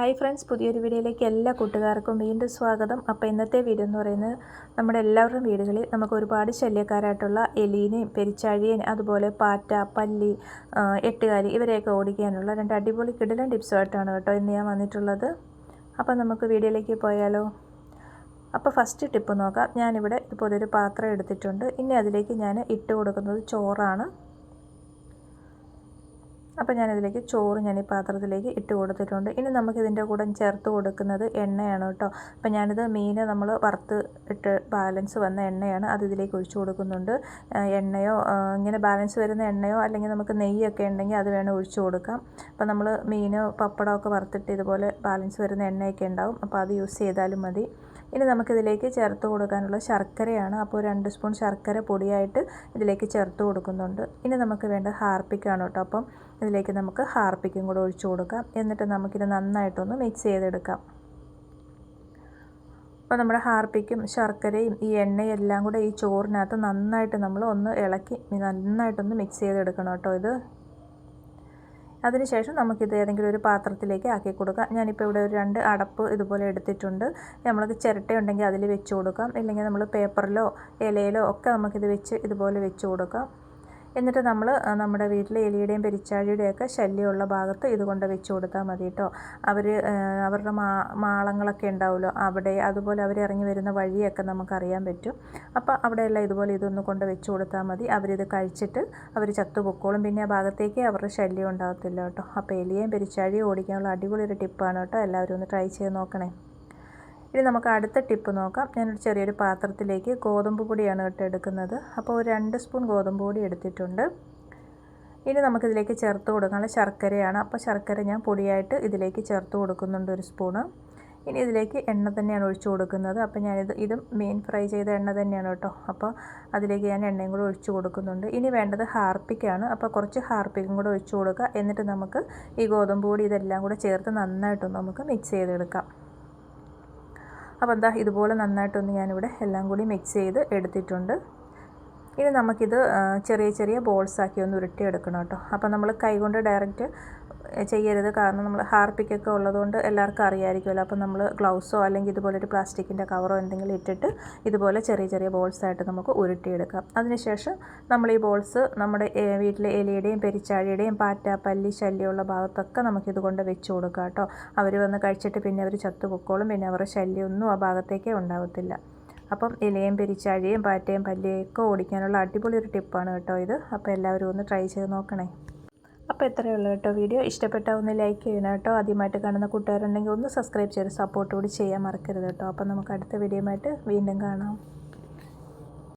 Hi friends പുതിയൊരു വീഡിയോയിലേക്ക് എല്ലാ കൂട്ടുകാർക്കും വീണ്ടും സ്വാഗതം. അപ്പോൾ ഇന്നത്തെ വീഡിയോ എന്ന് പറയുന്നത് നമ്മുടെ എല്ലാവരുടെയും വീടുകളിൽ നമുക്ക് ഒരുപാട് ശല്യക്കാരായിട്ടുള്ള എലീനെയും പെരിച്ചാഴിയേയും അതുപോലെ പാറ്റ പല്ലി എട്ടുകാലി ഇവരെയൊക്കെ ഓടിക്കാനുള്ള രണ്ട് അടിപൊളി കിടിലൻ ടിപ്സുമായിട്ടാണ് കേട്ടോ ഇന്ന് ഞാൻ വന്നിട്ടുള്ളത്. അപ്പോൾ നമുക്ക് വീഡിയോയിലേക്ക് പോയാലോ? അപ്പോൾ ഫസ്റ്റ് ടിപ്പ് നോക്കാം. ഞാനിവിടെ ഇതുപോലൊരു പാത്രം എടുത്തിട്ടുണ്ട്. ഇനി അതിലേക്ക് ഞാൻ ഇട്ട് കൊടുക്കുന്നത് ചോറാണ്. അപ്പോൾ ഞാനിതിലേക്ക് ചോറ് ഞാൻ ഈ പാത്രത്തിലേക്ക് ഇട്ട് കൊടുത്തിട്ടുണ്ട്. ഇനി നമുക്കിതിന്റെ കൂടെ ചേർത്ത് കൊടുക്കുന്നത് എണ്ണയാണ് കേട്ടോ. അപ്പോൾ ഞാനിത് മീൻ നമ്മൾ വറുത്ത് ഇട്ട് ബാലൻസ് വന്ന എണ്ണയാണ് അത് ഒഴിച്ചു കൊടുക്കുന്നുണ്ട്. എണ്ണയോ ഇങ്ങനെ ബാലൻസ് വരുന്ന എണ്ണയോ അല്ലെങ്കിൽ നമുക്ക് നെയ്യൊക്കെ ഉണ്ടെങ്കിൽ അത് വേണം ഒഴിച്ചു കൊടുക്കാം. അപ്പോൾ നമ്മൾ മീനോ പപ്പടമോ ഒക്കെ വറുത്തിട്ട് ഇതുപോലെ ബാലൻസ് വരുന്ന എണ്ണയൊക്കെ ഉണ്ടാവും. അപ്പോൾ അത് യൂസ് ചെയ്താലും മതി. ഇനി നമുക്കിതിലേക്ക് ചേർത്ത് കൊടുക്കാനുള്ള ശർക്കരയാണ്. അപ്പോൾ രണ്ട് സ്പൂൺ ശർക്കര പൊടിയായിട്ട് ഇതിലേക്ക് ചേർത്ത് കൊടുക്കുന്നുണ്ട്. ഇനി നമുക്ക് വേണ്ട ഹാർപ്പിക്കാണ് കേട്ടോ. അപ്പം ഇതിലേക്ക് നമുക്ക് ഹാർപ്പിക്കും കൂടെ ഒഴിച്ചു കൊടുക്കാം. എന്നിട്ട് നമുക്കിത് നന്നായിട്ടൊന്ന് മിക്സ് ചെയ്തെടുക്കാം. അപ്പോൾ നമ്മുടെ ഹാർപ്പിക്കും ശർക്കരയും ഈ എണ്ണയും എല്ലാം കൂടെ ഈ ചോറിനകത്ത് നന്നായിട്ട് നമ്മൾ ഒന്ന് ഇളക്കി നന്നായിട്ടൊന്ന് മിക്സ് ചെയ്തെടുക്കണം കേട്ടോ ഇത്. അതിനുശേഷം നമുക്കിത് ഏതെങ്കിലും ഒരു പാത്രത്തിലേക്ക് ആക്കി കൊടുക്കാം. ഞാനിപ്പോൾ ഇവിടെ ഒരു രണ്ട് അടപ്പ് ഇതുപോലെ എടുത്തിട്ടുണ്ട്. നമ്മൾക്ക് ചിരട്ടയുണ്ടെങ്കിൽ അതിൽ വെച്ച് കൊടുക്കാം. ഇല്ലെങ്കിൽ നമ്മൾ പേപ്പറിലോ ഇലയിലോ ഒക്കെ നമുക്കിത് വെച്ച് ഇതുപോലെ വെച്ച് കൊടുക്കാം. എന്നിട്ട് നമ്മൾ നമ്മുടെ വീട്ടിൽ എലിയുടെയും പെരിച്ചാഴിയുടെയൊക്കെ ശല്യമുള്ള ഭാഗത്ത് ഇതുകൊണ്ട് വെച്ച് കൊടുത്താൽ മതി കേട്ടോ. അവർ അവരുടെ മാ മാളങ്ങളൊക്കെ ഉണ്ടാവുമല്ലോ അവിടെ. അതുപോലെ അവർ ഇറങ്ങി വരുന്ന വഴിയൊക്കെ നമുക്കറിയാൻ പറ്റും. അപ്പോൾ അവിടെയെല്ലാം ഇതുപോലെ ഇതൊന്ന് കൊണ്ട് വെച്ച് കൊടുത്താൽ മതി. അവരിത് കഴിച്ചിട്ട് അവർ ചത്തുപൊക്കോളും. പിന്നെ ആ ഭാഗത്തേക്ക് അവരുടെ ശല്യം ഉണ്ടാകത്തില്ല കേട്ടോ. അപ്പോൾ എലിയെയും പെരിച്ചാഴിയും ഓടിക്കാനുള്ള അടിപൊളി ഒരു ടിപ്പാണ് കേട്ടോ. എല്ലാവരും ഒന്ന് ട്രൈ ചെയ്ത് നോക്കണേ. ഇനി നമുക്ക് അടുത്ത ടിപ്പ് നോക്കാം. ഞാനൊരു ചെറിയൊരു പാത്രത്തിലേക്ക് ഗോതമ്പ് പൊടിയാണ് കേട്ടോ എടുക്കുന്നത്. അപ്പോൾ ഒരു രണ്ട് സ്പൂൺ ഗോതമ്പ് പൊടി എടുത്തിട്ടുണ്ട്. ഇനി നമുക്കിതിലേക്ക് ചേർത്ത് കൊടുക്കാനുള്ള ശർക്കരയാണ്. അപ്പോൾ ശർക്കര ഞാൻ പൊടിയായിട്ട് ഇതിലേക്ക് ചേർത്ത് കൊടുക്കുന്നുണ്ട് ഒരു സ്പൂണ്. ഇനി ഇതിലേക്ക് എണ്ണ തന്നെയാണ് ഒഴിച്ചു കൊടുക്കുന്നത്. അപ്പോൾ ഞാനിത് ഇതും മീൻ ഫ്രൈ ചെയ്ത എണ്ണ തന്നെയാണ് കേട്ടോ. അപ്പോൾ അതിലേക്ക് ഞാൻ എണ്ണയും കൂടെ ഒഴിച്ചു കൊടുക്കുന്നുണ്ട്. ഇനി വേണ്ടത് ഹാർപ്പിക്കാണ്. അപ്പോൾ കുറച്ച് ഹാർപ്പിക്കും കൂടെ ഒഴിച്ചു കൊടുക്കുക. എന്നിട്ട് നമുക്ക് ഈ ഗോതമ്പ് പൊടി ഇതെല്ലാം കൂടെ ചേർത്ത് നന്നായിട്ടൊന്ന് നമുക്ക് മിക്സ് ചെയ്തെടുക്കാം. അപ്പോൾ എന്താ ഇതുപോലെ നന്നായിട്ടൊന്ന് ഞാനിവിടെ എല്ലാം കൂടി മിക്സ് ചെയ്ത് എടുത്തിട്ടുണ്ട്. ഇനി നമുക്കിത് ചെറിയ ചെറിയ ബോൾസാക്കി ഒന്ന് ഉരുട്ടിയെടുക്കണം കേട്ടോ. അപ്പോൾ നമ്മൾ കൈകൊണ്ട് ഡയറക്റ്റ് ചെയ്യരുത്. കാരണം നമ്മൾ ഹാർപ്പിക്കൊക്കെ ഉള്ളതുകൊണ്ട് എല്ലാവർക്കും അറിയാമായിരിക്കുമല്ലോ അപ്പോൾ നമ്മൾ ഗ്ലൗസോ അല്ലെങ്കിൽ ഇതുപോലെ ഒരു പ്ലാസ്റ്റിക്കിന്റെ കവറോ എന്തെങ്കിലും ഇട്ടിട്ട് ഇതുപോലെ ചെറിയ ചെറിയ ബോൾസായിട്ട് നമുക്ക് ഉരുട്ടിയെടുക്കാം. അതിനുശേഷം നമ്മൾ ഈ ബോൾസ് നമ്മുടെ വീട്ടിലെ എലിയുടെയും പെരിച്ചാഴിയുടെയും പാറ്റ പല്ലി ശല്യമുള്ള ഭാഗത്തൊക്കെ നമുക്കിത് കൊണ്ട് വെച്ച് കൊടുക്കാം കേട്ടോ. അവർ വന്ന് കഴിച്ചിട്ട് പിന്നെ അവർ ചത്തുപൊക്കോളും. പിന്നെ അവരുടെ ശല്യമൊന്നും ആ ഭാഗത്തേക്കേ ഉണ്ടാകത്തില്ല അപ്പം ഇലയും പെരിച്ചാഴിയും പാറ്റയും പല്ലിയൊക്കെ ഓടിക്കാനുള്ള അടിപൊളി ഒരു ടിപ്പാണ് കേട്ടോ ഇത്. അപ്പോൾ എല്ലാവരും ഒന്ന് ട്രൈ ചെയ്ത് നോക്കണേ. അപ്പോൾ ഇത്രയേ ഉള്ളൂ കേട്ടോ വീഡിയോ. ഇഷ്ടപ്പെട്ടാൽ ഒന്ന് ലൈക്ക് ചെയ്യണം കേട്ടോ. ആദ്യമായിട്ട് കാണുന്ന കൂട്ടുകാരുണ്ടെങ്കിൽ ഒന്ന് സബ്സ്ക്രൈബ് ചെയ്ത് സപ്പോർട്ട് കൂടി ചെയ്യാൻ മറക്കരുത് കേട്ടോ. അപ്പോൾ നമുക്ക് അടുത്ത വീഡിയോ ആയിട്ട് വീണ്ടും കാണാം.